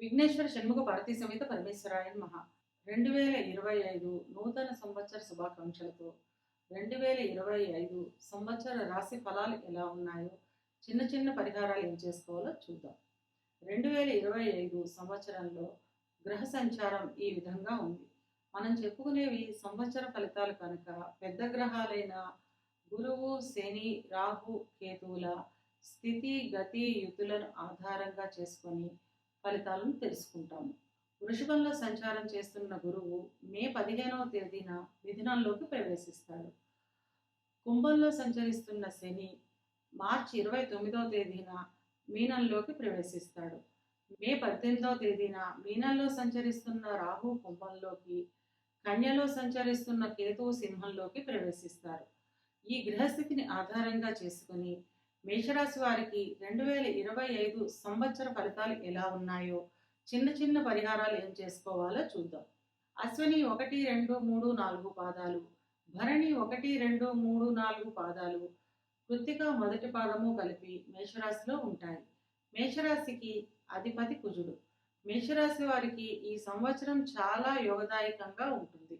విఘ్నేశ్వర షణ్ముఖ భారతీ సమేత పరమేశ్వరాయన్ మహా. రెండు వేల ఇరవై ఐదు నూతన సంవత్సర శుభాకాంక్షలతో రెండు వేల ఇరవై ఐదు సంవత్సర రాశి ఫలాలు ఎలా ఉన్నాయో చిన్న చిన్న పరిహారాలు ఏం చేసుకోవాలో చూద్దాం. రెండు వేల ఇరవై ఐదు సంవత్సరంలో గ్రహ సంచారం ఈ విధంగా ఉంది. మనం చెప్పుకునేవి సంవత్సర ఫలితాలు కనుక పెద్ద గ్రహాలైన గురువు శని రాహు కేతువుల స్థితి గతి యుతులను ఆధారంగా చేసుకొని ఫలితాలను తెలుసుకుంటాము. వృషభంలో సంచారం చేస్తున్న గురువు మే పదిహేనవ తేదీన మిథునంలోకి ప్రవేశిస్తాడు. కుంభంలో సంచరిస్తున్న శని మార్చి ఇరవై తొమ్మిదవ తేదీన మీనంలోకి ప్రవేశిస్తాడు. మే పద్దెనిమిదవ తేదీన మీనంలో సంచరిస్తున్న రాహు కుంభంలోకి కన్యలో సంచరిస్తున్న కేతువు సింహంలోకి ప్రవేశిస్తారు. ఈ గ్రహస్థితిని ఆధారంగా చేసుకుని మేషరాశి వారికి రెండు వేల ఇరవై ఐదు సంవత్సర ఫలితాలు ఎలా ఉన్నాయో చిన్న చిన్న పరిహారాలు ఏం చేసుకోవాలో చూద్దాం. అశ్విని ఒకటి రెండు మూడు నాలుగు పాదాలు భరణి ఒకటి రెండు మూడు నాలుగు పాదాలు కృత్తిక మొదటి పాదము కలిపి మేషరాశిలో ఉంటాయి. మేషరాశికి అధిపతి కుజుడు. మేషరాశి వారికి ఈ సంవత్సరం చాలా యోగదాయకంగా ఉంటుంది.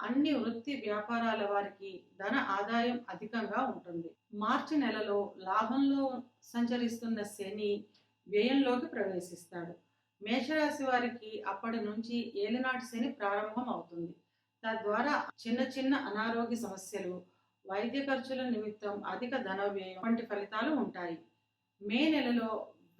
అన్ని వృత్తి వ్యాపారాల వారికి ధన ఆదాయం అధికంగా ఉంటుంది. మార్చి నెలలో లాభంలో సంచరిస్తున్న శని వ్యయంలోకి ప్రవేశిస్తాడు. మేషరాశి వారికి అప్పటి నుంచి ఏలినాటి శని ప్రారంభం అవుతుంది తద్వారా చిన్న చిన్న అనారోగ్య సమస్యలు వైద్య ఖర్చుల నిమిత్తం అధిక ధన వ్యయం వంటి ఫలితాలు ఉంటాయి. మే నెలలో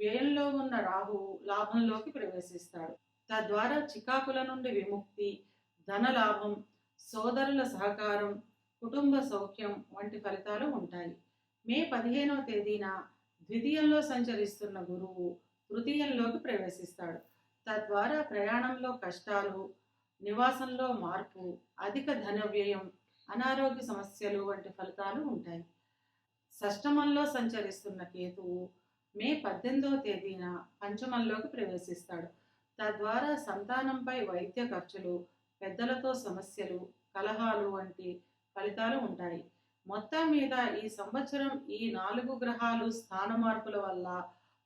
వ్యయంలో ఉన్న రాహువు లాభంలోకి ప్రవేశిస్తాడు. తద్వారా చికాకుల నుండి విముక్తి ధన లాభం సోదరుల సహకారం కుటుంబ సౌఖ్యం వంటి ఫలితాలు ఉంటాయి. మే పదిహేనవ తేదీన ద్వితీయంలో సంచరిస్తున్న గురువు తృతీయంలోకి ప్రవేశిస్తాడు. తద్వారా ప్రయాణంలో కష్టాలు నివాసంలో మార్పు అధిక ధన వ్యయం అనారోగ్య సమస్యలు వంటి ఫలితాలు ఉంటాయి. షష్టమంలో సంచరిస్తున్న కేతువు మే పద్దెనిమిదవ తేదీన పంచమంలోకి ప్రవేశిస్తాడు. తద్వారా సంతానంపై వైద్య ఖర్చులు పెద్దలతో సమస్యలు కలహాలు వంటి ఫలితాలు ఉంటాయి. మొత్తం మీద ఈ సంవత్సరం ఈ నాలుగు గ్రహాలు స్థాన మార్పుల వల్ల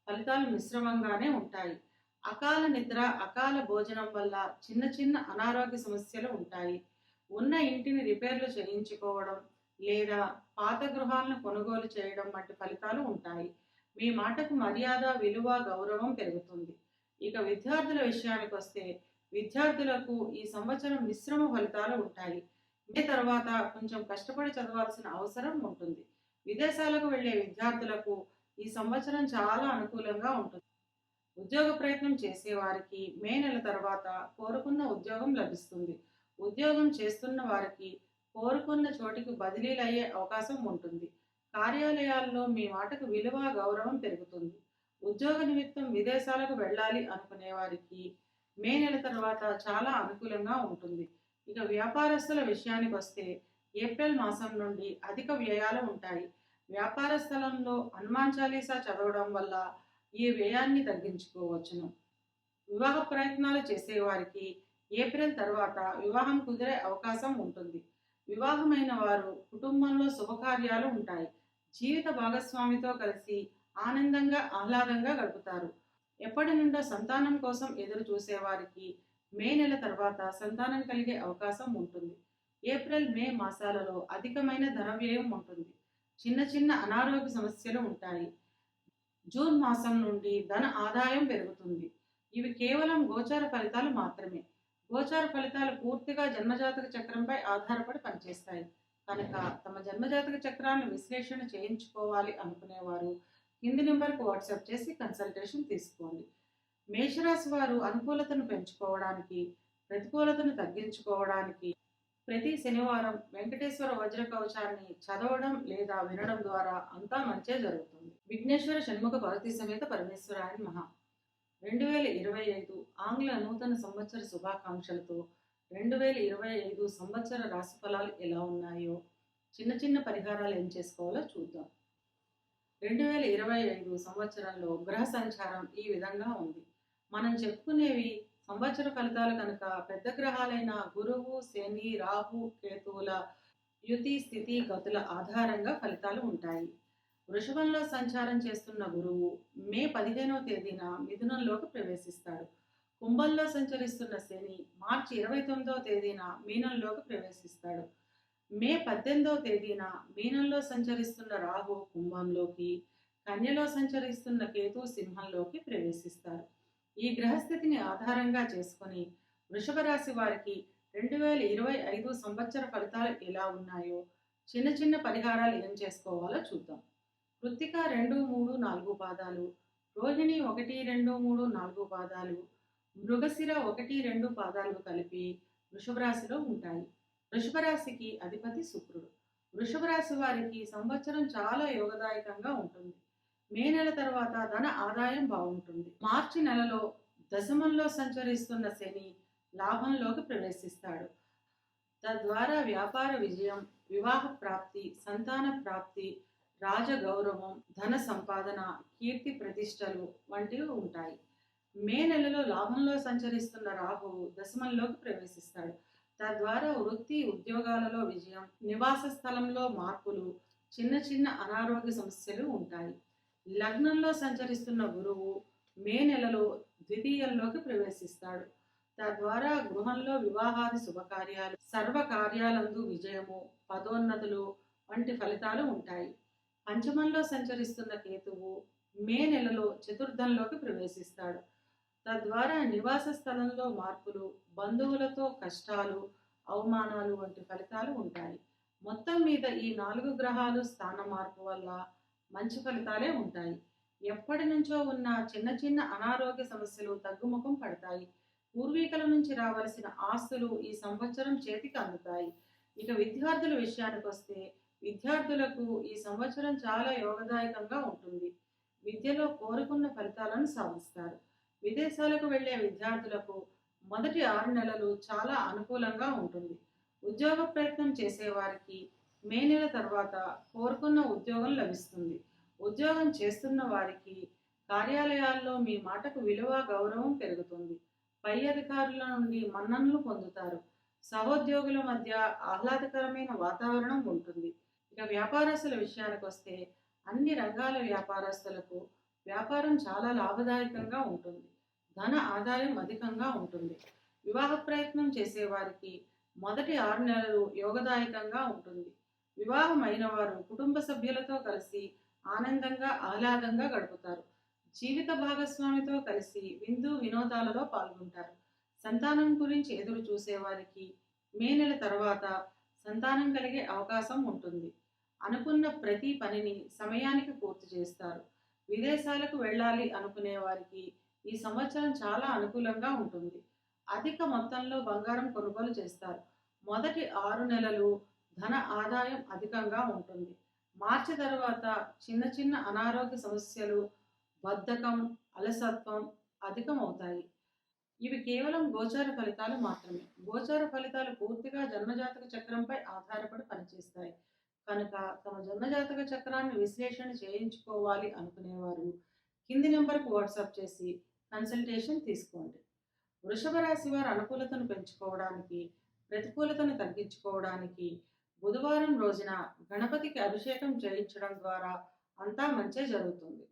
ఫలితాలు మిశ్రమంగానే ఉంటాయి. అకాల నిద్ర అకాల భోజనం వల్ల చిన్న చిన్న అనారోగ్య సమస్యలు ఉంటాయి. ఉన్న ఇంటిని రిపేర్లు చేయించుకోవడం లేదా పాత గృహాలను కొనుగోలు చేయడం వంటి ఫలితాలు ఉంటాయి. మీ మాటకు మర్యాద విలువ గౌరవం పెరుగుతుంది. ఇక విద్యార్థుల విషయానికి వస్తే విద్యార్థులకు ఈ సంవత్సరం మిశ్రమ ఫలితాలు ఉంటాయి. మే తర్వాత కొంచెం కష్టపడి చదవాల్సిన అవసరం ఉంటుంది. విదేశాలకు వెళ్ళే విద్యార్థులకు ఈ సంవత్సరం చాలా అనుకూలంగా ఉంటుంది. ఉద్యోగ ప్రయత్నం చేసేవారికి మే నెల తర్వాత కోరుకున్న ఉద్యోగం లభిస్తుంది. ఉద్యోగం చేస్తున్న వారికి కోరుకున్న చోటికి బదిలీలు అయ్యే అవకాశం ఉంటుంది. కార్యాలయాల్లో మీ మాటకు విలువ గౌరవం పెరుగుతుంది. ఉద్యోగ నిమిత్తం విదేశాలకు వెళ్ళాలి అనుకునే వారికి మే నెల తర్వాత చాలా అనుకూలంగా ఉంటుంది. ఇక వ్యాపారస్తుల విషయానికి వస్తే ఏప్రిల్ మాసం నుండి అధిక వ్యయాలు ఉంటాయి. వ్యాపార స్థలంలో హనుమాన్ చాలీసా చదవడం వల్ల ఈ వ్యయాన్ని తగ్గించుకోవచ్చును. వివాహ ప్రయత్నాలు చేసేవారికి ఏప్రిల్ తర్వాత వివాహం కుదిరే అవకాశం ఉంటుంది. వివాహమైన వారు కుటుంబంలో శుభకార్యాలు ఉంటాయి. జీవిత భాగస్వామితో కలిసి ఆనందంగా ఆహ్లాదంగా గడుపుతారు. ఎప్పటి నుండో సంతానం కోసం ఎదురు చూసేవారికి మే నెల తర్వాత సంతానం కలిగే అవకాశం ఉంటుంది. ఏప్రిల్ మే మాసాలలో అధికమైన ధన వ్యయం ఉంటుంది. చిన్న చిన్న అనారోగ్య సమస్యలు ఉంటాయి. జూన్ మాసం నుండి ధన ఆదాయం పెరుగుతుంది. ఇవి కేవలం గోచార ఫలితాలు మాత్రమే. గోచార ఫలితాలు పూర్తిగా జన్మజాతక చక్రంపై ఆధారపడి పనిచేస్తాయి. కనుక తమ జన్మజాతక చక్రాన్ని విశ్లేషణ చేయించుకోవాలి అనుకునేవారు కింది నెంబర్కి వాట్సాప్ చేసి కన్సల్టేషన్ తీసుకోండి. మేషరాశి వారు అనుకూలతను పెంచుకోవడానికి ప్రతికూలతను తగ్గించుకోవడానికి ప్రతి శనివారం వెంకటేశ్వర వజ్ర కవచాన్ని చదవడం లేదా వినడం ద్వారా అంతా మంచే జరుగుతుంది. విఘ్నేశ్వర షణ్ముఖ భారతీ సమేత పరమేశ్వరాయన్ మహా రెండు వేల ఇరవై ఐదు ఆంగ్ల నూతన సంవత్సర శుభాకాంక్షలతో రెండు వేల ఇరవై ఐదు సంవత్సర రాశి ఫలాలు ఎలా ఉన్నాయో చిన్న చిన్న పరిహారాలు ఏం చేసుకోవాలో చూద్దాం. రెండు వేల ఇరవై ఐదు సంవత్సరంలో గ్రహ సంచారం ఈ విధంగా ఉంది. మనం చెప్పుకునేవి సంవత్సర ఫలితాలు కనుక పెద్ద గ్రహాలైన గురువు శని రాహు కేతువుల యుతి స్థితి గతుల ఆధారంగా ఫలితాలు ఉంటాయి. వృషభంలో సంచారం చేస్తున్న గురువు మే పదిహేనవ తేదీన మిథునంలోకి ప్రవేశిస్తాడు. కుంభంలో సంచరిస్తున్న శని మార్చి ఇరవై తొమ్మిదవ తేదీన మీనంలోకి ప్రవేశిస్తాడు. మే పద్దెనిమిదవ తేదీన మీనంలో సంచరిస్తున్న రాహు కుంభంలోకి కన్యలో సంచరిస్తున్న కేతు సింహంలోకి ప్రవేశిస్తారు. ఈ గ్రహస్థితిని ఆధారంగా చేసుకొని వృషభ రాశి వారికి రెండు వేల ఇరవై ఐదు సంవత్సర ఫలితాలు ఎలా ఉన్నాయో చిన్న చిన్న పరిహారాలు ఏం చేసుకోవాలో చూద్దాం. కృత్తిక రెండు మూడు నాలుగు పాదాలు రోహిణి ఒకటి రెండు మూడు నాలుగు పాదాలు మృగశిర ఒకటి రెండు పాదాలు కలిపి వృషభ రాశిలో ఉంటాయి. వృషభరాశికి అధిపతి శుక్రుడు. వృషభరాశి వారికి సంవత్సరం చాలా యోగదాయకంగా ఉంటుంది. మే నెల తర్వాత ధన ఆదాయం బాగుంటుంది. మార్చి నెలలో దశమంలో సంచరిస్తున్న శని లాభంలోకి ప్రవేశిస్తాడు. తద్వారా వ్యాపార విజయం వివాహ ప్రాప్తి సంతాన ప్రాప్తి రాజగౌరవం ధన సంపాదన కీర్తి ప్రతిష్టలు వంటివి ఉంటాయి. మే నెలలో లాభంలో సంచరిస్తున్న రాహువు దశమంలోకి ప్రవేశిస్తాడు. తద్వారా వృత్తి ఉద్యోగాలలో విజయం నివాస స్థలంలో మార్పులు చిన్న చిన్న అనారోగ్య సమస్యలు ఉంటాయి. లగ్నంలో సంచరిస్తున్న గురువు మే నెలలో ద్వితీయంలోకి ప్రవేశిస్తాడు. తద్వారా గృహంలో వివాహాది శుభకార్యాలు సర్వ కార్యాలందు విజయము పదోన్నతులు వంటి ఫలితాలు ఉంటాయి. పంచమంలో సంచరిస్తున్న కేతువు మే నెలలో చతుర్థంలోకి ప్రవేశిస్తాడు. తద్వారా నివాస స్థలంలో మార్పులు బంధువులతో కష్టాలు అవమానాలు వంటి ఫలితాలు ఉంటాయి. మొత్తం మీద ఈ నాలుగు గ్రహాలు స్థాన మార్పు వల్ల మంచి ఫలితాలే ఉంటాయి. ఎప్పటి నుంచో ఉన్న చిన్న చిన్న అనారోగ్య సమస్యలు తగ్గుముఖం పడతాయి. పూర్వీకుల నుంచి రావలసిన ఆస్తులు ఈ సంవత్సరం చేతికి అందుతాయి. ఇక విద్యార్థుల విషయానికి వస్తే విద్యార్థులకు ఈ సంవత్సరం చాలా యోగదాయకంగా ఉంటుంది. విద్యలో కోరుకున్న ఫలితాలను సాధిస్తారు. విదేశాలకు వెళ్ళే విద్యార్థులకు మొదటి ఆరు నెలలు చాలా అనుకూలంగా ఉంటుంది. ఉద్యోగ ప్రయత్నం చేసేవారికి మే నెల తర్వాత కోరుకున్న ఉద్యోగం లభిస్తుంది. ఉద్యోగం చేస్తున్న వారికి కార్యాలయాల్లో మీ మాటకు విలువ గౌరవం పెరుగుతుంది. పై అధికారుల నుండి మన్ననలు పొందుతారు. సహోద్యోగుల మధ్య ఆహ్లాదకరమైన వాతావరణం ఉంటుంది. ఇక వ్యాపారస్తుల విషయానికి వస్తే అన్ని రంగాల వ్యాపారస్తులకు వ్యాపారం చాలా లాభదాయకంగా ఉంటుంది. ధన ఆదాయం అధికంగా ఉంటుంది. వివాహ ప్రయత్నం చేసేవారికి మొదటి ఆరు నెలలు యోగదాయకంగా ఉంటుంది. వివాహం వారు కుటుంబ సభ్యులతో కలిసి ఆనందంగా ఆహ్లాదంగా గడుపుతారు. జీవిత భాగస్వామితో కలిసి విందు వినోదాలలో పాల్గొంటారు. సంతానం గురించి ఎదురు చూసేవారికి మే నెల తర్వాత సంతానం కలిగే అవకాశం ఉంటుంది. అనుకున్న ప్రతి పనిని సమయానికి పూర్తి చేస్తారు. విదేశాలకు వెళ్ళాలి అనుకునే వారికి ఈ సంవత్సరం చాలా అనుకూలంగా ఉంటుంది. అధిక మొత్తంలో బంగారం కొనుగోలు చేస్తారు. మొదటి ఆరు నెలలు ధన ఆదాయం అధికంగా ఉంటుంది. మార్చి తర్వాత చిన్న చిన్న అనారోగ్య సమస్యలు బద్ధకం అలసత్వం అధికమవుతాయి. ఇవి కేవలం గోచార ఫలితాలు మాత్రమే. గోచార ఫలితాలు పూర్తిగా జన్మజాతక చక్రంపై ఆధారపడి పనిచేస్తాయి. కనుక తమ జన్మజాతక చక్రాన్ని విశ్లేషణ చేయించుకోవాలి అనుకునేవారు. కింది నెంబర్కు వాట్సాప్ చేసి కన్సల్టేషన్ తీసుకోండి. వృషభ రాశి వారు అనుకూలతను పెంచుకోవడానికి ప్రతికూలతను తగ్గించుకోవడానికి బుధవారం రోజున గణపతికి అభిషేకం చేయించడం ద్వారా అంతా మంచి జరుగుతుంది.